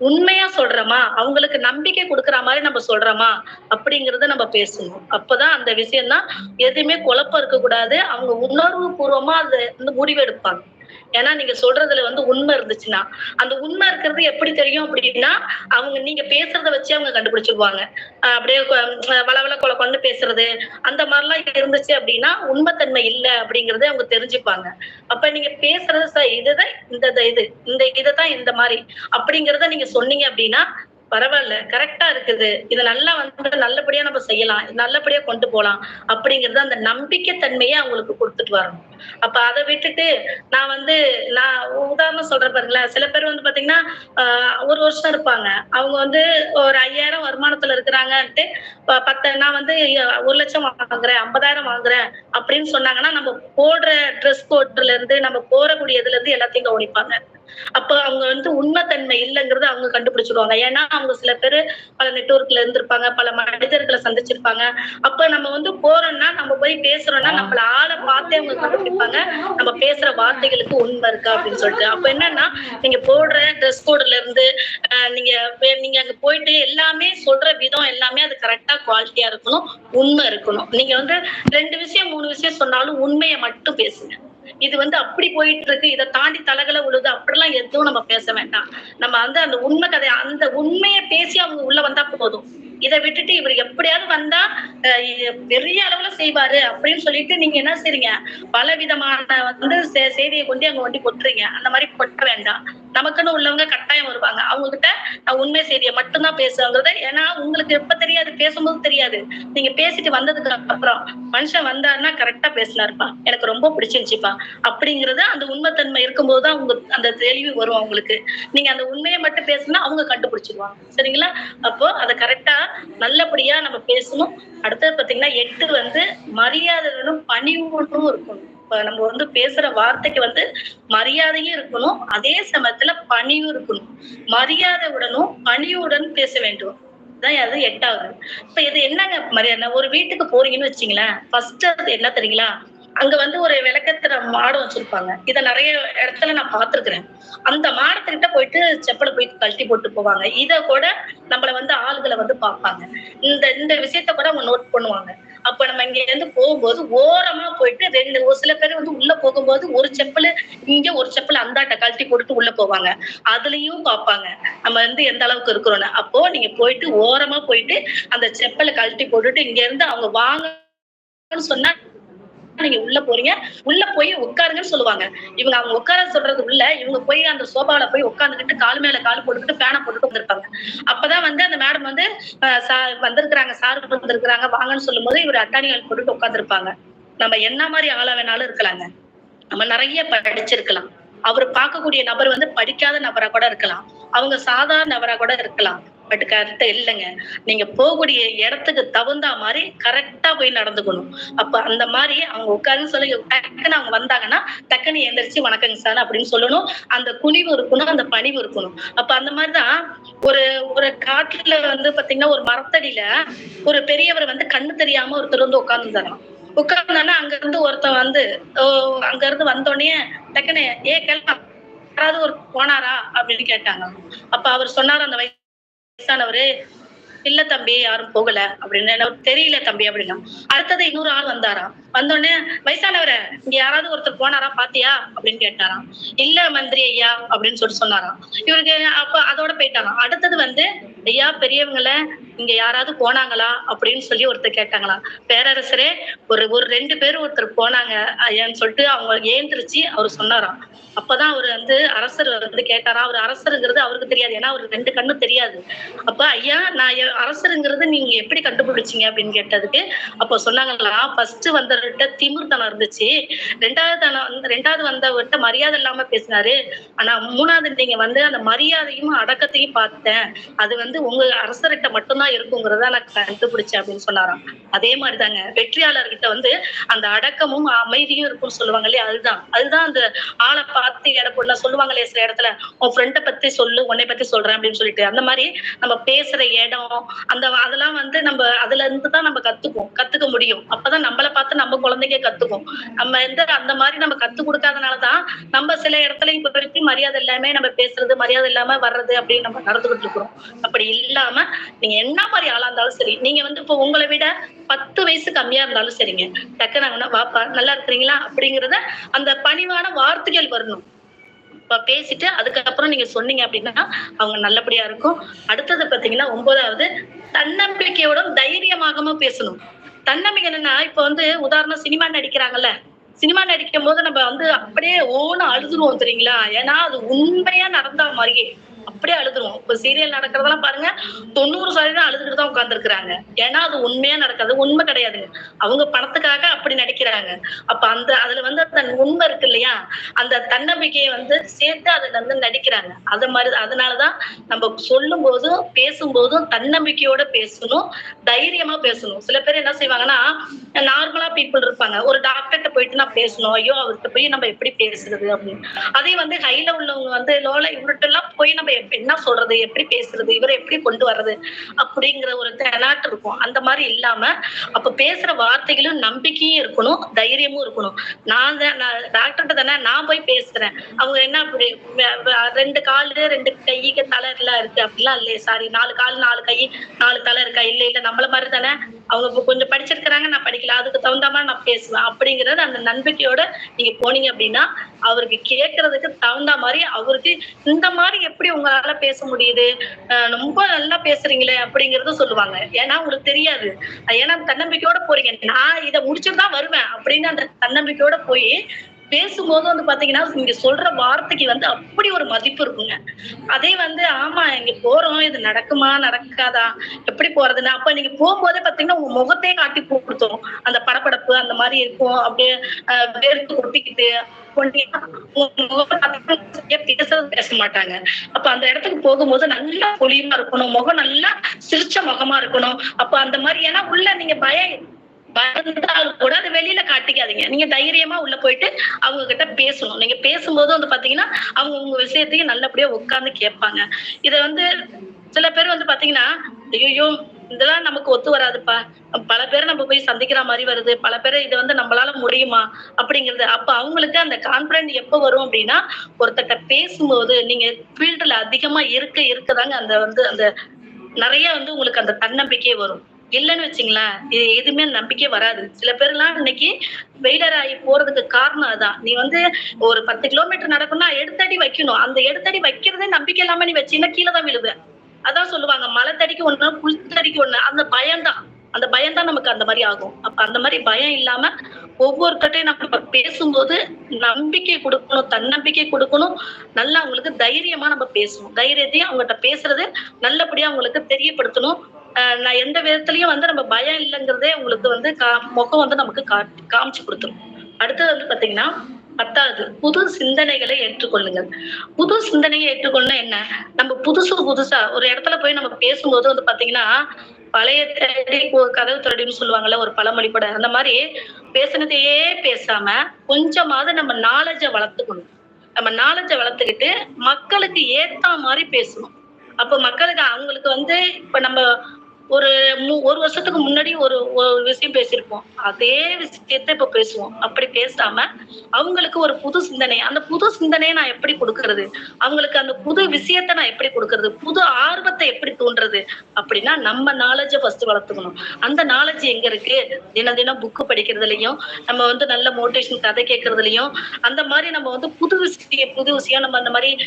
உண்மையா சொல்றோமா? அவங்களுக்கு நம்பிக்கை கொடுக்குற மாதிரி நம்ம சொல்றோமா? அப்படிங்கறத நம்ம பேசணும். அப்பதான் அந்த விஷயம் தான் எதுவுமே குழப்பம் இருக்க கூடாது அவங்க உணர்வு பூர்வமா அதை வந்து முடிவெடுப்பாங்க. ஏன்னா நீங்க சொல்றதுல வந்து உண்மை இருந்துச்சுன்னா அந்த உண்மை இருக்கிறது எப்படி தெரியும் அப்படின்னா அவங்க நீங்க பேசுறத வச்சு அவங்க கண்டுபிடிச்சிருவாங்க. அப்படியே வளவள கொல கொண்டு பேசுறது அந்த மாதிரிலாம் இருந்துச்சு அப்படின்னா உண்மைத்தன்மை இல்லை அப்படிங்கறத அவங்க தெரிஞ்சுப்பாங்க. அப்ப நீங்க பேசுறது இதுதான் இந்த இந்த இது இந்த இதுதான் இந்த மாதிரி அப்படிங்கறத நீங்க சொன்னீங்க அப்படின்னா பரவாயில்ல கரெக்டா இருக்குது. இது நல்லா வந்து நல்லபடியா நம்ம செய்யலாம் நல்லபடியா கொண்டு போலாம் அப்படிங்கறது அந்த நம்பிக்கை தன்மையை அவங்களுக்கு கொடுத்துட்டு வரணும். அப்ப அதை விட்டுட்டு நான் வந்து நான் உதாரணம் சொல்றேன் பாருங்களேன். சில பேர் வந்து பாத்தீங்கன்னா ஆஹ் ஒரு வருஷம் இருப்பாங்க. அவங்க வந்து ஒரு ஐயாயிரம் வருமானத்துல இருக்கிறாங்கன்ட்டு ப- பத்து நான் வந்து ஒரு லட்சம் வாங்குறேன் ஐம்பதாயிரம் வாங்குறேன் அப்படின்னு சொன்னாங்கன்னா நம்ம போடுற ட்ரெஸ் கோட்ல இருந்து நம்ம போறக்கூடியதுல இருந்து எல்லாத்தையும் கவனிப்பாங்க. அப்ப அவங்க வந்து உண்மைத்தன்மை இல்லைங்கிறத அவங்க கண்டுபிடிச்சிருவாங்க ஏன்னா அவங்க சில பேர் பல நெட்வொர்க்ல இருந்திருப்பாங்க பல மனிதர்களை சந்திச்சிருப்பாங்க. அப்ப நம்ம வந்து போறோம்னா நம்ம போய் பேசுறோம்னா நம்மள ஆளை பார்த்தே அவங்க கண்டுபிடிப்பாங்க. நம்ம பேசுற வார்த்தைகளுக்கு உண்மை இருக்கா அப்படின்னு சொல்லிட்டு. அப்ப என்னன்னா நீங்க போடுற ட்ரெஸ் கோடுல இருந்து நீங்க நீங்க அங்க போயிட்டு எல்லாமே சொல்ற விதம் எல்லாமே அது கரெக்டா குவாலிட்டியா இருக்கணும் உண்மை இருக்கணும். நீங்க வந்து ரெண்டு விஷயம் மூணு விஷயம் சொன்னாலும் உண்மையை மட்டும் பேசுங்க. இது வந்து அப்படி போயிட்டு இருக்கு இதை தாண்டி தலகல உழுது அப்படிலாம் எதுவும் நம்ம பேச வேண்டாம். நம்ம வந்து அந்த உண்மை கதை அந்த உண்மையை பேசி அவங்க உள்ள வந்தா போதும். இதை விட்டுட்டு இவர் எப்படியாவது வந்தா பெரிய அளவுல செய்வாரு அப்படின்னு சொல்லிட்டு நீங்க என்ன செய்றீங்க? பல விதமான வந்து செய்தியை கொண்டு அங்க ஒண்டி கொட்டுறீங்க. அந்த மாதிரி கொட்ட வேண்டாம். நமக்குன்னு உள்ளவங்க கட்டாயம் வருவாங்க. அவங்க கிட்ட நான் உண்மை செய்தியை மட்டும்தான் பேசுவாங்கிறத ஏன்னா உங்களுக்கு எப்ப தெரியாது? பேசும்போது தெரியாது. நீங்க பேசிட்டு வந்ததுக்கு அப்புறம் மனுஷன் வந்தாருன்னா கரெக்டா பேசினாருப்பா. எனக்கு ரொம்ப பிடிச்சிருந்துச்சுப்பா. அப்படிங்கறது அந்த உண்மைத்தன்மை இருக்கும்போது தான் உங்க அந்த தெளிவு வரும் அவங்களுக்கு. நீங்க அந்த உண்மையை மட்டும் பேசுனா அவங்க கண்டுபிடிச்சிருவாங்க. சரிங்களா? அப்போ அதை கரெக்டா நல்லபடியா நம்ம பேசணும். அடுத்தது பாத்தீங்கன்னா எட்டு வந்து மரியாதைகளும் பணிவுகளும் இருக்கணும். இப்ப நம்ம வந்து பேசுற வார்த்தைக்கு வந்து மரியாதையும் இருக்கணும் அதே சமயத்துல பணிவும் இருக்கணும். மரியாதையுடனும் பணிவுடன் பேச வேண்டும். தான் அது எட்டாவது. இப்ப இது என்னங்க மரியாதை? ஒரு வீட்டுக்கு போறீங்கன்னு வச்சீங்களேன். ஃபர்ஸ்ட் அது என்ன தெரியுங்களா? அங்க வந்து ஒரு விளக்கத்துல மாடம் வச்சிருப்பாங்க. இத நிறைய இடத்துல நான் பாத்துருக்கிறேன் அந்த மாடத்துக்கிட்ட போயிட்டு செப்பலை போயிட்டு கழட்டி போட்டு போவாங்க. இத கூட நம்மள வந்து ஆளுகளை வந்து பார்ப்பாங்க. இந்த இந்த விஷயத்த கூட அவங்க நோட் பண்ணுவாங்க. அப்ப நம்ம இங்க இருந்து போகும்போது ஓரமா போயிட்டு ரெண்டு ஒரு சில பேர் வந்து உள்ள போகும்போது ஒரு செப்பல் இங்க ஒரு செப்பல் அந்தாட்ட கழட்டி போட்டுட்டு உள்ள போவாங்க. அதுலயும் பார்ப்பாங்க. நம்ம வந்து எந்த அளவுக்கு இருக்கிறோம்னு. அப்போ நீங்க போயிட்டு ஓரமா போயிட்டு அந்த செப்பலை கழட்டி போட்டுட்டு இங்க இருந்து அவங்க வாங்கன்னு சொன்னா நீங்க உள்ள போறீங்க. உள்ள போய் உட்காருங்கன்னு சொல்லுவாங்க. இவங்க அவங்க உட்கார சொல்றது உள்ள இவங்க போய் அந்த சோபால போய் உட்காந்துக்கிட்டு கால் மேல கால் போட்டுக்கிட்டு பேனை போட்டுட்டு வந்திருப்பாங்க. அப்பதான் வந்து அந்த மேடம் வந்து சா- வந்திருக்கிறாங்க சார் வந்திருக்கிறாங்க வாங்கன்னு சொல்லும் போது இவர் அட்டானிகள் போட்டுட்டு உட்காந்துருப்பாங்க நம்ம என்ன மாதிரி ஆளா வேணாலும் இருக்கலாங்க. நம்ம நிறைய படிச்சிருக்கலாம். அவர் பார்க்கக்கூடிய நபர் வந்து படிக்காத நபரா கூட இருக்கலாம். அவங்க சாதாரண நபரா கூட இருக்கலாம். பட் கரெக்டா இல்லைங்க. நீங்க போகக்கூடிய இடத்துக்கு தகுந்தா மாதிரி கரெக்டா போய் நடந்துக்கணும். அப்ப அந்த மாதிரி அவங்க உட்கார்ந்து சொல்லி டக்குன்னு அவங்க வந்தாங்கன்னா டக்குன்னு எந்திரிச்சு வணக்கங்க சார் அப்படின்னு சொல்லணும். அந்த குனிவு இருக்கணும் அந்த பணிவு இருக்கணும். அப்ப அந்த மாதிரிதான் ஒரு ஒரு காட்டுல வந்து பாத்தீங்கன்னா ஒரு மரத்தடியில ஒரு பெரியவர் வந்து கண்ணு தெரியாம ஒருத்தர் வந்து உட்கார்ந்து தரான் உட்கார்ந்தானா அங்க இருந்து ஒருத்தன் வந்து ஓ, அங்க இருந்து வந்தோடனே டக்குன்னு ஏ கேள்வி யாராவது ஒரு போனாரா? அப்படின்னு கேட்டாங்க அப்ப அவர் சொன்னார் அந்த வயசு வயசானவரு இல்ல தம்பி யாரும் போகல அப்படின்னு எனக்கு தெரியல தம்பி அப்படின்னா. அடுத்தது இன்னொரு ஆள் வந்தாராம். வந்தோடனே வயசானவரை இங்க யாராவது ஒருத்தர் போனாரா பாத்தியா? அப்படின்னு கேட்டாராம். இல்ல மந்திரி ஐயா அப்படின்னு சொல்லிட்டு சொன்னாராம். இவருக்கு அப்ப அதோட போயிட்டாராம். அடுத்தது வந்து ஐயா பெரியவங்கள இங்க யாராவது போனாங்களா? அப்படின்னு சொல்லி ஒருத்தர் கேட்டாங்களாம். பேரரசரே ஒரு ஒரு ரெண்டு பேரும் ஒருத்தர் போனாங்க ஐயான்னு சொல்லிட்டு அவங்க ஏந்திரிச்சு அவர் சொன்னாராம். அப்பதான் அவர் வந்து அரசர் வந்து கேட்டாரா அவர் அரசருங்கிறது அவருக்கு தெரியாது. ஏன்னா அவருக்கு ரெண்டு கண்ணும் தெரியாது. அப்ப ஐயா நான் அரசருங்கிறது நீங்க எப்படி கண்டுபிடிச்சீங்க அப்படின்னு கேட்டதுக்கு அப்போ சொன்னாங்களா ஃபர்ஸ்ட் வந்தவர்கிட்ட திமிர்தனம் இருந்துச்சு. ரெண்டாவது தனம் வந்து ரெண்டாவது வந்தவர்கிட்ட மரியாதை இல்லாம பேசினாரு. ஆனா மூணாவது நீங்க வந்து அந்த மரியாதையும் அடக்கத்தையும் பார்த்தேன். அது வந்து உங்க அரசர்கிட்ட மட்டும்தான் இருக்குங்கிறத நான் கண்டுபிடிச்சேன் அப்படின்னு சொன்னாராம். அதே மாதிரிதாங்க வெற்றியாளர்கிட்ட வந்து அந்த அடக்கமும் அமைதியும் இருக்கும்னு சொல்லுவாங்க இல்லையா அதுதான். அதுதான் அந்த ஆளை பார்த்து எடை சொல்லுவாங்களே சொல்லுவாங்க இல்லையா சில இடத்துல உன் ஃப்ரெண்டை பத்தி சொல்லு உன்னை பத்தி சொல்றேன் அப்படின்னு சொல்லிட்டு. அந்த மாதிரி நம்ம பேசுற இடம் அந்த அதெல்லாம் வந்து நம்ம அதுல இருந்து தான் நம்ம கத்துக்குவோம். கத்துக்க முடியும். அப்பதான் நம்மளை பார்த்து நம்ம குழந்தைங்க கத்துக்கும். நம்ம எந்த அந்த மாதிரி நம்ம கத்து கொடுக்காதனாலதான் நம்ம சில இடத்துல இப்ப வரைக்கும் மரியாதை எல்லாமே நம்ம பேசுறது மரியாதை இல்லாம வர்றது அப்படின்னு நம்ம நடந்துகிட்டு இருக்கிறோம். அப்படி இல்லாம நீங்க என்ன மாதிரி ஆளா இருந்தாலும் சரி நீங்க வந்து இப்போ உங்களை விட பத்து வயசு கம்மியா இருந்தாலும் சரிங்க. டக்குன்னு வாப்பா நல்லா இருக்கிறீங்களா? அப்படிங்கறத அந்த பணிவான வார்த்தைகள் வரணும். பேசிட்டு அதுக்கப்புறம் நீங்க சொன்னீங்க அப்படின்னா அவங்க நல்லபடியா இருக்கும். அடுத்தது பாத்தீங்கன்னா ஒன்பதாவது தன்னம்பிக்கையோட தைரியமாகவும் பேசணும். தன்னம்பிக்கை என்னன்னா இப்ப வந்து உதாரணம் சினிமா நடிக்கிறாங்கல்ல சினிமா நடிக்கும் போது நம்ம வந்து அப்படியே ஓன அழுதுருவோம் தெரியுங்களா? ஏன்னா அது உண்மையா நடந்த மாதிரியே. அப்படியே அழுதுருவோம். இப்ப சீரியல் நடக்கிறதெல்லாம் பாருங்க தொண்ணூறு சதவீதம் அழுதுகிட்டு தான் உட்கார்ந்துருக்காங்க ஏன்னா அது உண்மையா நடக்காது உண்மை கிடையாதுங்க. அவங்க பணத்துக்காக அப்படி நடிக்கிறாங்க. அப்ப அந்த அதுல வந்து அந்த உண்மை இருக்கு இல்லையா? அந்த தன்னம்பிக்கையை வந்து சேர்த்து அதுல வந்து நடிக்கிறாங்க. அது மாதிரி அதனாலதான் நம்ம சொல்லும் போதும் பேசும்போதும் தன்னம்பிக்கையோட பேசணும் தைரியமா பேசணும். சில பேர் என்ன செய்வாங்கன்னா நார்மலா பீப்புள் இருப்பாங்க. ஒரு டாக்டர்கிட்ட போயிட்டு நான் பேசணும். ஐயோ அவர்கிட்ட போய் நம்ம எப்படி பேசுறது அப்படின்னு. அதே வந்து ஹைல உள்ளவங்க வந்து லோல இவர்கிட்ட எல்லாம் போய் நம்ம எப்படி என்ன சொல்றது எப்படி பேசுறது இவரை எப்படி கொண்டு வர்றது அப்படிங்கிற ஒரு தெனாட்டு இருக்கும். அந்த மாதிரி இல்லாம அப்ப பேசுற வார்த்தைகளும் நம்பிக்கையும் இருக்கணும் தைரியமும் இருக்கணும். நான் தான் டாக்டர்கிட்ட தானே நான் போய் பேசுறேன். அவங்க என்ன அப்படி ரெண்டு காலு ரெண்டு கைக்கு தலை எல்லாம் இருக்கு அப்படிலாம் இல்லையே சாரி நாலு கால் நாலு கை நாலு தலை இருக்கா? இல்ல இல்ல நம்மள மாதிரி தானே? அவங்க கொஞ்சம் படிச்சிருக்கிறாங்க நான் படிக்கல. அதுக்கு தகுந்த மாதிரி நான் பேசுவேன். அப்படிங்கறது அந்த நம்பிக்கையோட நீங்க போனீங்க அப்படின்னா அவருக்கு கேட்கறதுக்கு தகுந்த மாதிரி அவருக்கு இந்த மாதிரி எப்படி உங்க உங்களால பேச முடியுது? ரொம்ப நல்லா பேசுறீங்களே அப்படிங்கறத சொல்லுவாங்க. ஏன்னா உங்களுக்கு தெரியாது. ஏன்னா தன்னம்பிக்கையோட போறீங்க. நான் இதை முடிச்சுட்டு தான் வருவேன் அப்படின்னு அந்த தன்னம்பிக்கையோட போய் பேசும்போது வந்து பாத்தீங்கன்னா நீங்க சொல்ற வார்த்தைக்கு வந்து அப்படி ஒரு மதிப்பு இருக்குங்க. அதே வந்து ஆமா இங்க போறோம் இது நடக்குமா நடக்காதா எப்படி போறதுன்னா. அப்ப நீங்க போகும்போதே பாத்தீங்கன்னா உங்க முகத்தையே காட்டி கொடுத்தோம் அந்த படபடப்பு அந்த மாதிரி இருக்கும். அப்படியே வேர்த்து கொட்டிக்கிட்டு உங்க முகம் பேசுறது பேச மாட்டாங்க. அப்ப அந்த இடத்துக்கு போகும்போது நல்லா பொலிவா இருக்கணும். முகம் நல்லா சிரிச்ச முகமா இருக்கணும். அப்ப அந்த மாதிரி ஏன்னா உள்ள நீங்க பயம் பயந்தாலும் கூட அதை வெளியில காட்டிக்காதீங்க. நீங்க தைரியமா உள்ள போயிட்டு அவங்க கிட்ட பேசணும். நீங்க பேசும்போது வந்து பாத்தீங்கன்னா அவங்க உங்க விஷயத்தையும் நல்லபடியா உட்கார்ந்து கேட்பாங்க. இத வந்து சில பேர் வந்து பாத்தீங்கன்னா ஐயோ இதெல்லாம் நமக்கு ஒத்து வராதுப்பா. பல பேரை நம்ம போய் சந்திக்கிற மாதிரி வருது. பல பேரை இது வந்து நம்மளால முடியுமா? அப்படிங்கிறது. அப்ப அவங்களுக்கு அந்த கான்பிடன்ட் எப்ப வரும் அப்படின்னா ஒருத்தட்ட பேசும்போது நீங்க ஃபீல்டுல அதிகமா இருக்க இருக்கதாங்க அந்த வந்து அந்த நிறைய வந்து உங்களுக்கு அந்த தன்னம்பிக்கை வரும். இல்லைன்னு வச்சுங்களேன். இது எதுவுமே நம்பிக்கை வராது. சில பேர்லாம் இன்னைக்கு வெயிலர் ஆகி போறதுக்கு காரணம் அதான். நீ வந்து ஒரு பத்து கிலோமீட்டர் நடக்கணும்னா எடுத்தடி வைக்கணும். அந்த எடுத்தடி வைக்கிறதே நம்பிக்கை இல்லாம நீ வச்சீங்கன்னா கீழே தான் விழுவ. அதான் சொல்லுவாங்க மலை தடிக்கு ஒண்ணு புல் தடிக்கு ஒண்ணு. அந்த பயம்தான் அந்த பயம் தான் நமக்கு அந்த மாதிரி ஆகும். அப்ப அந்த மாதிரி பயம் இல்லாம ஒவ்வொருத்தட்டையும் நம்ம பேசும்போது நம்பிக்கை கொடுக்கணும் தன்னம்பிக்கை கொடுக்கணும். நல்லா அவங்களுக்கு தைரியமா நம்ம பேசணும். தைரியத்தையும் அவங்ககிட்ட பேசுறது நல்லபடியா அவங்களுக்கு தெரியப்படுத்தணும். நான் எந்த விதத்துலயும் வந்து நம்ம பயம் இல்லைங்கிறதே உங்களுக்கு வந்து கா- முகம் வந்து நமக்கு காட்டி காமிச்சு கொடுத்துரும். அடுத்தது வந்து பாத்தீங்கன்னா பத்தாவது புது சிந்தனைகளை ஏற்றுக்கொள்ளுங்கள். புது சிந்தனையை ஏற்றுக்கொள்ளணும் என்ன? நம்ம புதுசு புதுசா ஒரு இடத்துல போய் நம்ம பேசும்போது வந்து பாத்தீங்கன்னா பழைய தேடி கதவு திருடின்னு சொல்லுவாங்கல்ல ஒரு பழமொழி கூட அந்த மாதிரி பேசுனதையே பேசாம கொஞ்சமாவது நம்ம நாலேஜை வளர்த்துக்கணும். நம்ம நாலேஜை வளர்த்துக்கிட்டு மக்களுக்கு ஏத்த மாதிரி பேசணும். அப்ப மக்களுக்கு அவங்களுக்கு வந்து இப்ப நம்ம ஒரு மு- ஒரு வருஷத்துக்கு முன்னாடி ஒரு ஒரு விஷயம் பேசியிருப்போம். அதே விஷயத்த இப்ப பேசுவோம். அப்படி பேசாம அவங்களுக்கு ஒரு புது சிந்தனை. அந்த புது சிந்தனையை நான் எப்படி கொடுக்கறது? அவங்களுக்கு அந்த புது விஷயத்த நான் எப்படி கொடுக்கறது? புது ஆர்வத்தை எப்படி தூண்டுறது? அப்படின்னா நம்ம நாலேஜை ஃபர்ஸ்ட் வளர்த்துக்கணும். அந்த நாலேஜ் எங்க இருக்கு? தினம் தினம் புக்கு படிக்கிறதுலயும் நம்ம வந்து நல்ல மோட்டிவேஷன் கதை கேட்கறதுலயும் அந்த மாதிரி நம்ம வந்து புது விஷயம் புது விஷயம் நம்ம அந்த மாதிரி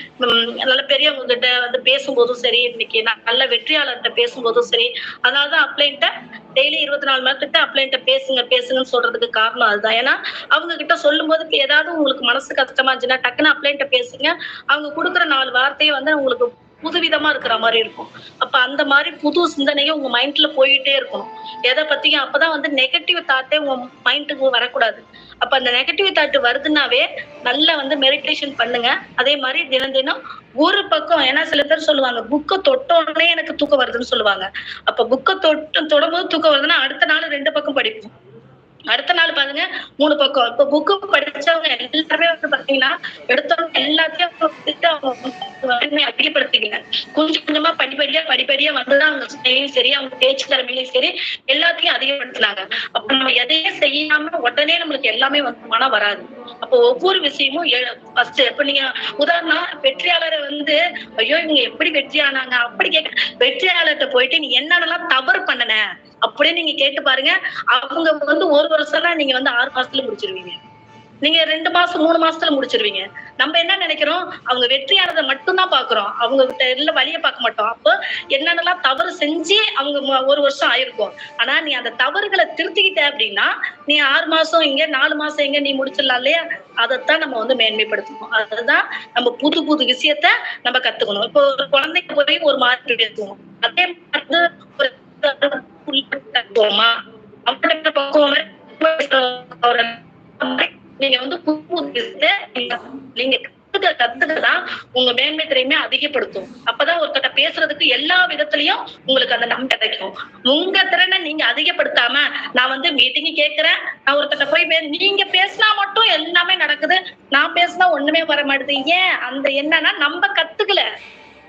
நல்ல பெரியவங்க கிட்ட வந்து பேசும்போதும் சரி இன்னைக்கு நல்ல வெற்றியாளர்கிட்ட பேசும்போதும் சரி அதனாலதான் அப்ளைன்ட்ட டெய்லி இருபத்தி நாலு மணி கிட்ட அப்ளைன்ட்ட பேசுங்க பேசுங்கன்னு சொல்றதுக்கு காரணம் அதுதான். ஏன்னா அவங்க கிட்ட சொல்லும் போது ஏதாவது உங்களுக்கு மனசு கஷ்டமா இருந்துச்சுன்னா டக்குன்னு அப்ளைன்ட்ட பேசுங்க. அவங்க கொடுக்குற நாலு வார்த்தையை வந்து உங்களுக்கு புதுவிதமா இருக்கிற மாதிரி இருக்கும். அப்ப அந்த மாதிரி புது சிந்தனையும் உங்க மைண்ட்ல போயிட்டே இருக்கணும். எதை பத்தியும் அப்பதான் வந்து நெகட்டிவ் தாட்டே உங்க மைண்டுக்கு வரக்கூடாது. அப்ப அந்த நெகட்டிவ் தாட் வருதுன்னாவே நல்லா வந்து மெடிடேஷன் பண்ணுங்க. அதே மாதிரி தினம் தினம் ஒரு பக்கம் ஏன்னா சில பேர் சொல்லுவாங்க புக்கை தொட்டோடனே எனக்கு தூக்கம் வருதுன்னு சொல்லுவாங்க. அப்ப புக்கை தொட்டு தொடும்போது தூக்கம் வருதுன்னா அடுத்த நாள் ரெண்டு பக்கம் படிப்போம். அடுத்த நாள் பாருங்க மூணு பக்கம். இப்ப புக்கு படிச்சவங்க எல்லாருமே வந்து பாத்தீங்கன்னா எடுத்தவங்க எல்லாத்தையும் வந்துட்டு அவங்க அதிகப்படுத்திக்கல கொஞ்சம் கொஞ்சமா படிப்படியா படிப்படியா வந்துதான் அவங்க செயலையும் சரி அவங்க பேச்சு திறமையிலையும் சரி எல்லாத்தையும் அதிகப்படுத்தினாங்க. அப்ப நம்ம எதையும் செய்யாம உடனே நம்மளுக்கு எல்லாமே வந்து மனம் வராது. அப்போ ஒவ்வொரு விஷயமும் ஃபர்ஸ்ட் இப்ப நீங்க உதாரணம் வெற்றியாளரை வந்து ஐயோ இவங்க எப்படி வெற்றி ஆனாங்க? அப்படி கேட்க வெற்றியாளர்கிட்ட போயிட்டு நீ என்னென்னலாம் தவறு பண்ணன? அப்படியே நீங்க கேட்டு பாருங்க. அவங்க வந்து ஒரு வருஷம் நீங்க வந்து ஆறு மாசத்துல முடிச்சிருவீங்க. நீங்க ரெண்டு மாசம் மூணு மாசத்துல முடிச்சிருவீங்க. நம்ம என்ன நினைக்கிறோம்? அவங்க வெற்றியானதை மட்டும்தான் பாக்குறோம் அவங்க கிட்ட இல்ல வழிய பார்க்க மாட்டோம். அப்போ என்னென்னலாம் தவறு செஞ்சு அவங்க ஒரு வருஷம் ஆயிருக்கும். ஆனா நீ அந்த தவறுகளை திருத்திக்கிட்ட அப்படின்னா நீ ஆறு மாசம் இங்க நாலு மாசம் இங்க நீ முடிச்சிடலாம் இல்லையா? அதைத்தான் நம்ம வந்து மேன்மைப்படுத்தணும். அதுதான் நம்ம புது புது விஷயத்த நம்ம கத்துக்கணும். இப்போ ஒரு குழந்தைக்கு போய் ஒரு மாதிரி பேசுவோம் அதே மாதிரி ஒரு அவங்களோட பக்குவம் நீங்க வந்து நீங்க- கத்துக்க கத்துக்கதான் உங்க மேன்மை திறமையை அதிகப்படுத்தும். அப்பதான் ஒருத்தட்ட பேசுறதுக்கு எல்லா விதத்திலயும் உங்களுக்கு அந்த நம்பிக்கை கிடைக்கும். உங்க திறனை நீங்க அதிகப்படுத்தாம நான் வந்து மீட்டிங் கேட்கிறேன் நான் ஒருத்தட்ட போய் நீங்க பேசினா மட்டும் எல்லாமே நடக்குது. நான் பேசினா ஒண்ணுமே வர மாட்டேது. ஏன்? அந்த என்னன்னா நம்ம கத்துக்கல.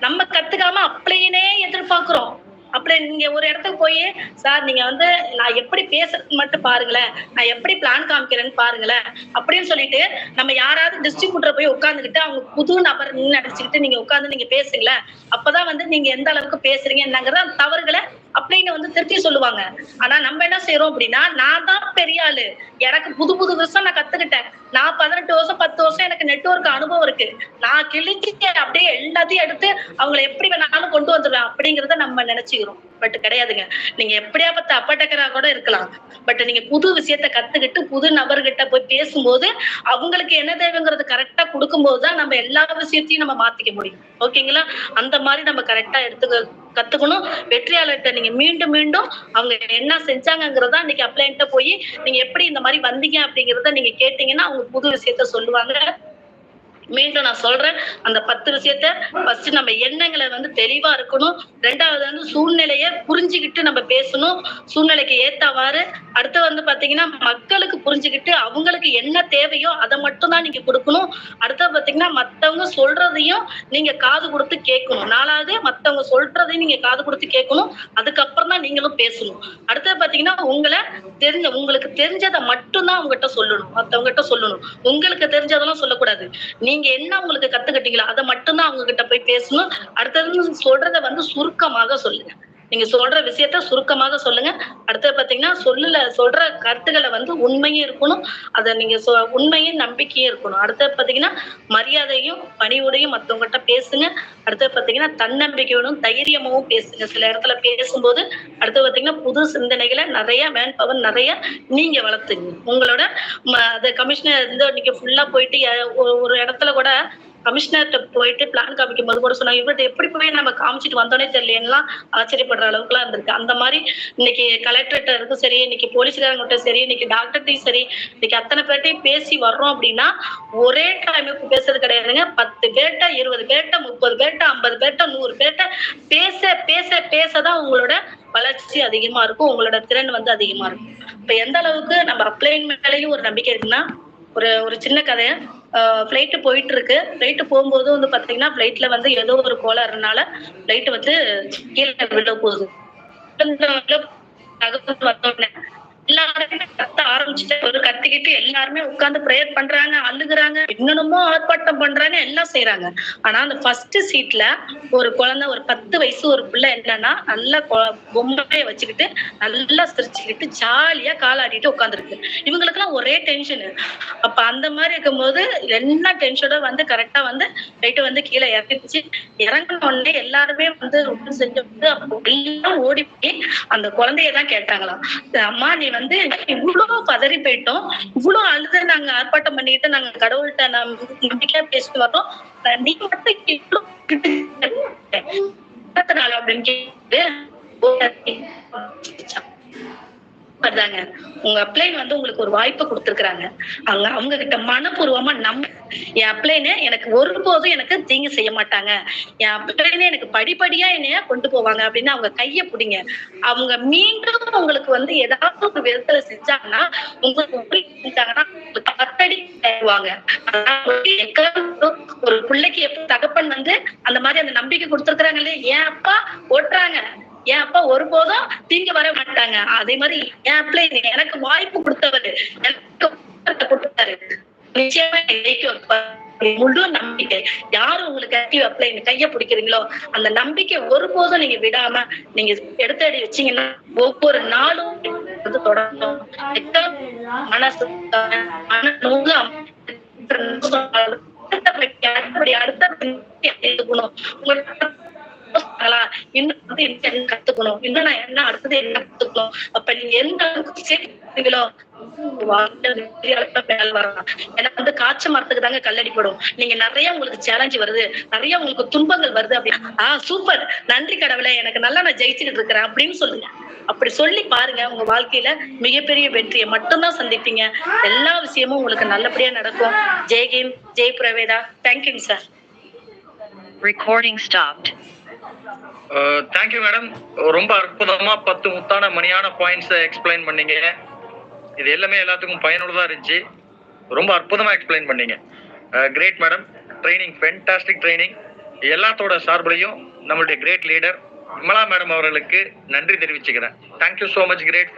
நம்ம கத்துக்காம அப்படியே எதிர்பார்க்கிறோம். அப்புறம் நீங்க ஒரு இடத்துக்கு போய் சார் நீங்க வந்து நான் எப்படி பேசுறது மட்டும் பாருங்களேன். நான் எப்படி பிளான் காமிக்கிறேன்னு பாருங்களேன். அப்படின்னு சொல்லிட்டு நம்ம யாராவது டிஸ்ட்ரிபியூட்டர் போய் உட்காந்துக்கிட்டு அவங்க புது நபர் நினைச்சுக்கிட்டு நீங்க உட்காந்து நீங்க பேசுங்களேன். அப்பதான் வந்து நீங்க எந்த அளவுக்கு பேசுறீங்க என்னங்கிறத தவறுகளை அப்படின்னு வந்து திருப்பி சொல்லுவாங்க. ஆனா நம்ம என்ன செய்யறோம் அப்படின்னா நான் தான் பெரிய ஆளு. எனக்கு புது புது வருஷம் நான் கத்துக்கிட்டேன். நான் பதினெட்டு வருஷம் பத்து வருஷம் எனக்கு நெட்ஒர்க் அனுபவம் இருக்கு. நான் கிழிச்சு அப்படியே எல்லாத்தையும் எடுத்து அவங்களை எப்படி வேணாலும் கொண்டு வந்துடுவேன் அப்படிங்கறத நம்ம நினைச்சுக்கிறோம். பட் கிடையாதுங்க. நீங்க எப்படியாப்பட்ட அப்பட்டக்கரா கூட இருக்கலாம். பட் நீங்க புது விஷயத்த கத்துக்கிட்டு புது நபர்கிட்ட போய் பேசும்போது அவங்களுக்கு என்ன தேவைங்கிறது கரெக்டா கொடுக்கும்போது தான் நம்ம எல்லா விஷயத்தையும் நம்ம மாத்திக்க முடியும். ஓகேங்களா அந்த மாதிரி நம்ம கரெக்டா எடுத்துக்க கத்துக்கணும். வெற்றியாளர்கிட்ட நீங்க மீண்டும் மீண்டும் அவங்க என்ன செஞ்சாங்கங்கிறத இன்னைக்கு அப்ளைன்ட்ட போய் நீங்க எப்படி இந்த மாதிரி வந்தீங்க அப்படிங்கறத நீங்க கேட்டீங்கன்னா அவங்க புது விஷயத்த சொல்லுவாங்க. மீண்டும் நான் சொல்றேன். அந்த பத்து விஷயத்த ஃபர்ஸ்ட் நம்ம எண்ணங்களை வந்து தெளிவா இருக்கணும். ரெண்டாவது வந்து சூழ்நிலைய புரிஞ்சுக்கிட்டு நம்ம பேசணும். சூழ்நிலைக்கு ஏத்தவாறு. அடுத்து வந்து பாத்தீங்கன்னா மக்களுக்கு புரிஞ்சுக்கிட்டு அவங்களுக்கு என்ன தேவையோ அதை மட்டும் தான் நீங்க கொடுக்கணும். அடுத்து பாத்தீங்கன்னா மத்தவங்க சொல்றதையும் நீங்க காது கொடுத்து கேட்கணும். நாலாவது மத்தவங்க சொல்றதையும் நீங்க காது கொடுத்து கேட்கணும். அதுக்கப்புறம் தான் நீங்களும் பேசணும். அடுத்தது பாத்தீங்கன்னா உங்களை தெரிஞ்ச உங்களுக்கு தெரிஞ்சதை மட்டும்தான் உங்ககிட்ட சொல்லணும். மத்தவங்ககிட்ட சொல்லணும். உங்களுக்கு தெரிஞ்சதெல்லாம் சொல்லக்கூடாது. நீங்க என்ன உங்களுக்கு கத்துக்கிட்டீங்களோ அதை மட்டும்தான் அவங்க கிட்ட போய் பேசணும். அடுத்தது சொல்றத வந்து சுருக்கமாக சொல்லுங்க. நீங்க சொல்ற விஷயத்த சுருக்கமாக சொல்லுங்க. அடுத்தது பாத்தீங்கன்னா சொல்லல சொல்ற கருத்துக்களை வந்து உண்மையும் இருக்கணும். அதை நீங்க சொ- உண்மையும் நம்பிக்கையும் இருக்கணும். அடுத்தது பாத்தீங்கன்னா மரியாதையும் பணிவுடையும் மத்தவங்ககிட்ட பேசுங்க. அடுத்தது பாத்தீங்கன்னா தன்னம்பிக்கையோடும் தைரியமாவும் பேசுங்க. சில இடத்துல பேசும்போது அடுத்து பாத்தீங்கன்னா புது சிந்தனைகளை நிறைய மேன் பவர் நிறைய நீங்க வளர்த்துங்க. உங்களோட ம- கமிஷனர் இருந்து இன்னைக்கு ஃபுல்லா போயிட்டு ஒரு இடத்துல கூட கமிஷனர்கிட்ட போயிட்டு பிளான் காமிக்கும் போது கூட சொன்னாங்க இவர்கிட்ட எப்படி போய் நம்ம காமிச்சிட்டு வந்தோனே தெரியலாம் ஆச்சரியப்படுற அளவுக்குலாம் இருந்திருக்கு. அந்த மாதிரி இன்னைக்கு கலெக்டர்கிட்ட இருக்கும் சரி இன்னைக்கு போலீஸ்காரங்கிட்ட சரி இன்னைக்கு டாக்டர்கிட்டையும் சரி இன்னைக்கு அத்தனை பேர்ட்டையும் பேசி வர்றோம் அப்படின்னா ஒரே டைமுக்கு பேசுறது கிடையாதுங்க. பத்து பேர்ட்ட இருபது பேர்ட்ட முப்பது பேர்ட்ட ஐம்பது பேர்ட்ட நூறு பேர்ட்ட பேச பேச பேசதான் உங்களோட வளர்ச்சி அதிகமா இருக்கும் உங்களோட திறன் வந்து அதிகமா இருக்கும். இப்ப எந்த அளவுக்கு நம்ம அப்ளைன் மேலேயும் ஒரு நம்பிக்கை இருக்குன்னா ஒரு ஒரு சின்ன கதை ஃப்ளைட்டு போயிட்டு இருக்கு ஃப்ளைட்டு போகும்போது வந்து பாத்தீங்கன்னா ஃப்ளைட்ல வந்து ஏதோ ஒரு கோளாறுனால ஃப்ளைட்டு வந்து கீழே விழ போகுது. தகவல் வந்தோடனே எல்லாருமே கத்த ஆரம்பிச்சுட்டு ஒரு கத்திக்கிட்டு எல்லாருமே உட்கார்ந்து ப்ரேயர் பண்றாங்க அழுகுறாங்க என்னென்னமோ ஆர்ப்பாட்டம் பண்றாங்க எல்லாம் செய்யறாங்க ஆனா அந்த ஃபர்ஸ்ட் சீட்ல ஒரு குழந்தை ஒரு பத்து வயசு ஒரு பிள்ளை என்னன்னா நல்லா பொம்மையை வச்சுக்கிட்டு நல்லா சிரிச்சுக்கிட்டு ஜாலியா காலாடிட்டு உட்காந்துருக்கு இவங்களுக்கெல்லாம் ஒரே டென்ஷனு அப்ப அந்த மாதிரி இருக்கும்போது என்ன டென்ஷனோட வந்து கரெக்டா வந்து ரைட்டு வந்து கீழே இறங்கிடுச்சு. இறங்கின உடனே எல்லாருமே வந்து ரொம்ப செஞ்சு அப்போ எல்லாம் ஓடி போய் அந்த குழந்தைய தான் கேட்டாங்களாம். அம்மா நீ வந்து வந்து இவ்வளவு பதறி போயிட்டோம். இவ்வளவு அழுத நாங்க ஆர்ப்பாட்டம் பண்ணிட்டு நாங்க கடவுள்கிட்ட நம் நம்பிக்கையா பேசிட்டு வரோம் நீ மட்டும் இவ்வளவு அப்படின்னு கேட்டு அதாங்க உங்க அப்ளைன் வந்து உங்களுக்கு ஒரு வாய்ப்பை கொடுத்துருக்காங்க அவங்க அவங்க கிட்ட மனப்பூர்வமா நம்ப என் அப்ளைனு எனக்கு ஒருபோதும் எனக்கு தீங்கு செய்ய மாட்டாங்க. என் அப்ளைனு எனக்கு படிப்படியா என்னைய கொண்டு போவாங்க அப்படின்னு அவங்க கைய பிடிங்க. அவங்க மீண்டும் உங்களுக்கு வந்து ஏதாவது ஒரு விதத்துல செஞ்சாங்கன்னா உங்களுக்கு செஞ்சாங்கன்னா உங்களுக்கு தருவாங்க. ஒரு பிள்ளைக்கு எப்ப தகப்பன் வந்து அந்த மாதிரி அந்த நம்பிக்கை கொடுத்துருக்காங்களே ஏன் அப்பா ஓட்டுறாங்க? என் அப்பா ஒருபோதும் தீங்கு வர மாட்டாங்க. அதே மாதிரி என் பிள்ளை எனக்கு வாய்ப்பு கொடுத்தவர். எனக்கு கொடுத்தாரு. நிச்சயமா முழு நம்பிக்கை. யாரு உங்களுக்கு ஆக்டிவ் அப்ளை கைய பிடிக்கிறீங்களோ? அந்த நம்பிக்கை ஒருபோதும் நீங்க விடாம நீங்க எடுத்து அடி வச்சீங்கன்னா ஒவ்வொரு நாளும் வந்து தொடரும். மனசு மன நோகு இன்னும் என்ன கத்துக்கணும்? இன்னும் நான் என்ன அடுத்தது என்ன கத்துக்கணும்? அப்ப நீங்க எந்த அளவுக்கு சேர்த்துங்களோ ஏன்னா வந்து காய்ச்ச மரத்துக்கு தாங்க கல்லடி போடும். நீங்க நிறைய உங்களுக்கு சேலஞ்சு வருது. நிறைய உங்களுக்கு துன்பங்கள் வருது அப்படின்னு ஆஹ் சூப்பர் நன்றி கடவுளை. எனக்கு நல்லா நான் ஜெயிச்சுக்கிட்டு இருக்கிறேன் அப்படின்னு சொல்லுங்க. அப்படி சொல்லி பாருங்க உங்க வாழ்க்கையில மிகப்பெரிய வெற்றியை மட்டும்தான் சந்திப்பீங்க. எல்லா விஷயமும் உங்களுக்கு நல்லபடியா நடக்கும். ஜெய் ஹிந்த் ஜெய் பிரவேதா. தேங்க்யூங்க sir Recording stopped. Uh, thank you madam ரொம்ப அற்புதமா பத்து முத்தான மணியான பாயிண்ட்ஸ் எக்ஸ்பிளைன் பண்ணீங்க. இது எல்லாமே எல்லாத்துக்கும் பயனுள்ளதா இருந்துச்சு. ரொம்ப அற்புதமா எக்ஸ்பிளைன் பண்ணீங்க. Great madam training fantastic training எல்லாத்தோட சார்பிலையும் நம்மளுடைய கிரேட் லீடர் விமலா மேடம் அவர்களுக்கு நன்றி தெரிவிச்சுக்கிறேன். Thank you so much great